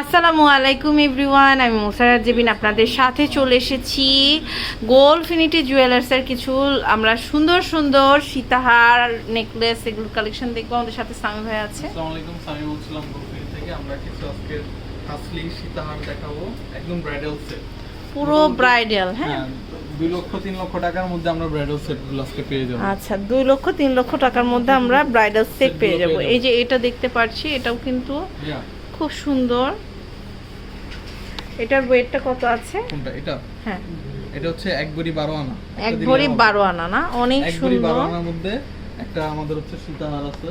আসসালামু আলাইকুম এভরিওয়ান আমি মোসারাত জেবিন আপনাদের সাথে চলে এসেছি গোল্ড ফিনিটি জুয়েলার্সের কিছু আমরা সুন্দর সুন্দর সীতাহার নেকলেস এগুলো কালেকশন দেখব আমাদের সাথে সামি ভাই আছে। আসসালামু আলাইকুম সামি বলছিলাম গোলফিল থেকে আমরা কিছু আজকে হাসলি সীতাহার দেখাবো একদম ব্রাইডাল সেট পুরো ব্রাইডাল হ্যাঁ? হ্যাঁ দুই লক্ষ তিন লক্ষ টাকার মধ্যে আমরা ব্রাইডাল সেটগুলো আজকে পেয়ে যাব। আচ্ছা দুই লক্ষ তিন লক্ষ টাকার মধ্যে আমরা ব্রাইডাল সেট পেয়ে যাব। এই যে এটা দেখতে পাচ্ছি এটাও কিন্তু খুব সুন্দর। এটার ওয়েটটা কত আছে? কোনটা? এটা? হ্যাঁ। এটা হচ্ছে এক ভরি বারো আনা। এক ভরি। বারো আনা না? অনেক এক ভরি বারো সুন্দর আনার মধ্যে একটা আমাদের হচ্ছে সীতাহার আছে।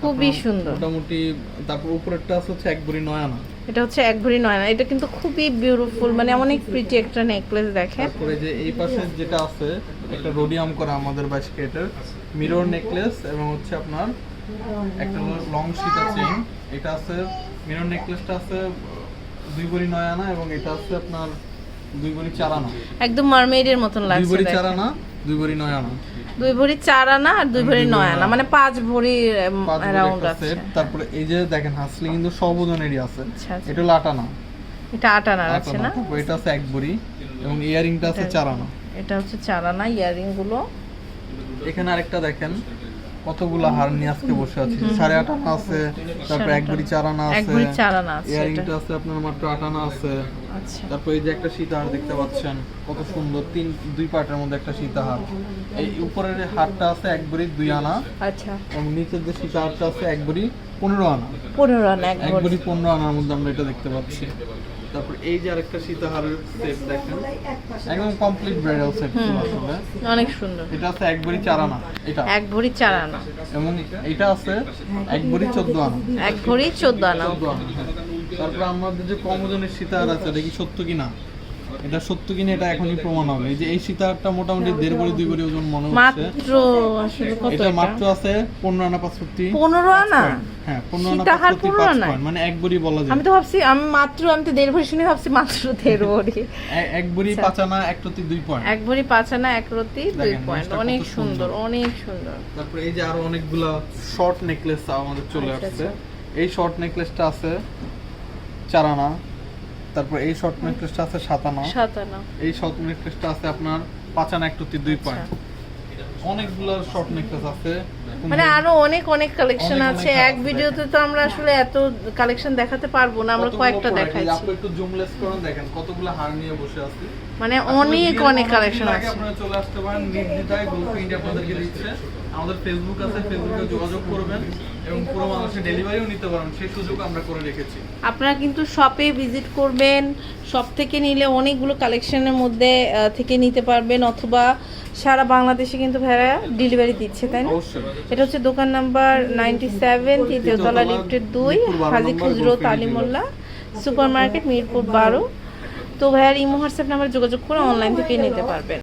খুবই সুন্দর। মোটামুটি তারপর উপরেরটা আছে হচ্ছে এক ভরি নয় আনা। এটা হচ্ছে এক ভরি নয় না এটা কিন্তু খুবই বিউটিফুল মানে অনেক প্রিটি একটা নেকলেস দেখেন। তারপরে যে এই পাশে যেটা আছে একটা রোডিয়াম করা আমাদের বাইশ কেটের মিরর নেকলেস এবং হচ্ছে আপনার একটা লং সিটা চেইন এটা আছে মিরর নেকলেসটা আছে দুই ভরি নয় আনা এবং এটা আছে আপনার দুই ভরি চার আনা একদম মারমেইডের মতন দুই লাগছে ভরি চার আনা দুই ভরি নয় আনা দুই ভরি চার আনা আর দুই ভরি নয় আনা মানে পাঁচ ভরি রাউন্ড আছে। তারপরে এই যে দেখেন হাসলি কিন্তু সব ওজনেরই আছে। আচ্ছা, আচ্ছা। এটা হলো আট আনা এটা আট আনার আট আছে না? এটা আছে এক ভরি এবং ইয়ারিংটা আছে চার আনা এটা হচ্ছে চার আনা ইয়ারিংগুলো এখানে আরেকটা দেখেন কতগুলা হার নিয়ে আজকে বসে আছি? সাড়ে আট আনা আছে তারপর এক ভরি চার আনা আছে ইয়ারিংটা আছে আপনার মাত্র আট আনা আছে। আচ্ছা। তারপর এই যে একটা সীতাহার দেখতে পাচ্ছেন কত সুন্দর তিন দুই পার্টের মধ্যে একটা সীতাহার। এই উপরের হারটা আছে এক ভরি দুই আনা আচ্ছা। এবং নিচের যে সীতাহারটা আছে এক ভরি পনেরো আনা। পনেরো আনা এক ভরি পনেরো আনার মধ্যে আমরা এটা দেখতে পাচ্ছি। তারপর এই যে আরেকটা সীতাহারের সেট দেখেন একদম কমপ্লিট ব্রাইডাল সেট আসলে। অনেক সুন্দর। এটা আছে এক ভরি চার আনা এটা। এক ভরি চার আনা এবং এটা আছে এক ভরি চোদ্দ আনা। এক ভরি চোদ্দ আনা চোদ্দ আনা। তারপরে আমাদের যে কম ওজনের সীতাহার আছে এটা কি সত্য কিনা? এটা সত্য কিনা এটা এখনই প্রমাণ হবে। এই যে এই সীতাহারটা মোটামুটি দেড় ভরি দুই ভরি ওজন মনে হচ্ছে। মাত্র আসলে কত এটা? মাত্র আছে পনেরো আনা পাঁচষট্টি। পনেরো আনা? হ্যাঁ সীতাহার পনেরো পাঁচ মানে এক ভরি বলা যায়। আমি তো ভাবছি আমি মাত্র আমি তো দেড় ভরি শুনে ভাবছি মাত্র দেড় ভরি এক আচ্ছা। এক দুই পয়েন্ট। এক ভরি পাঁচ আনা এক রতি দুই পয়েন্ট। অনেক সুন্দর। অনেক সুন্দর। তারপরে এই যে আরও অনেকগুলা শর্ট নেকলেস আমাদের চলে আচ্ছা, আসছে। এই শর্ট নেকলেসটা আছে চার আনা। তারপর এই শর্ট নেকলেসটা আছে সাত আনা। এই শর্ট নেকলেসটা আছে আপনার পাঁচ আনা এক দুই পয়েন্ট। অনেকগুলো শর্ট নেকলেস আছে। মানে আরও অনেক অনেক কালেকশন আছে। এক ভিডিওতে তো আমরা আসলে এত কালেকশন দেখাতে পারব না আমরা কয়েকটা দেখাই দেখাইছি। আপনি একটু জুমলেস করুন দেখেন কতগুলো হার নিয়ে বসে আছি। মানে অনেক অনেক কালেকশন আছে। আপনারা চলে আসতে পারেন নির্দ্বিধায় গোল্ড ইন্ডিয়া আপনাদেরকে দিচ্ছে। আমাদের ফেসবুক আছে ফেসবুকে যোগাযোগ করবেন এবং পুরো মানুষের ডেলিভারিও নিতে পারবেন সেই সুযোগ আমরা করে রেখেছি। আপনারা কিন্তু শপে ভিজিট করবেন শপ থেকে নিলে অনেকগুলো কালেকশনের মধ্যে থেকে নিতে পারবেন অথবা সারা বাংলাদেশে কিন্তু ভাইয়া ডেলিভারি দিচ্ছে তাই না? এটা হচ্ছে দোকান নাম্বার নাইনটি সেভেন তৃতীয়তলা লিফটের দুই হাজি খুচরো তালিমোল্লা সুপার মার্কেট মিরপুর বারো। তো ভাইয়ার ইমো হোয়াটসঅ্যাপ নাম্বার যোগাযোগ করে অনলাইন থেকে নিতে পারবেন।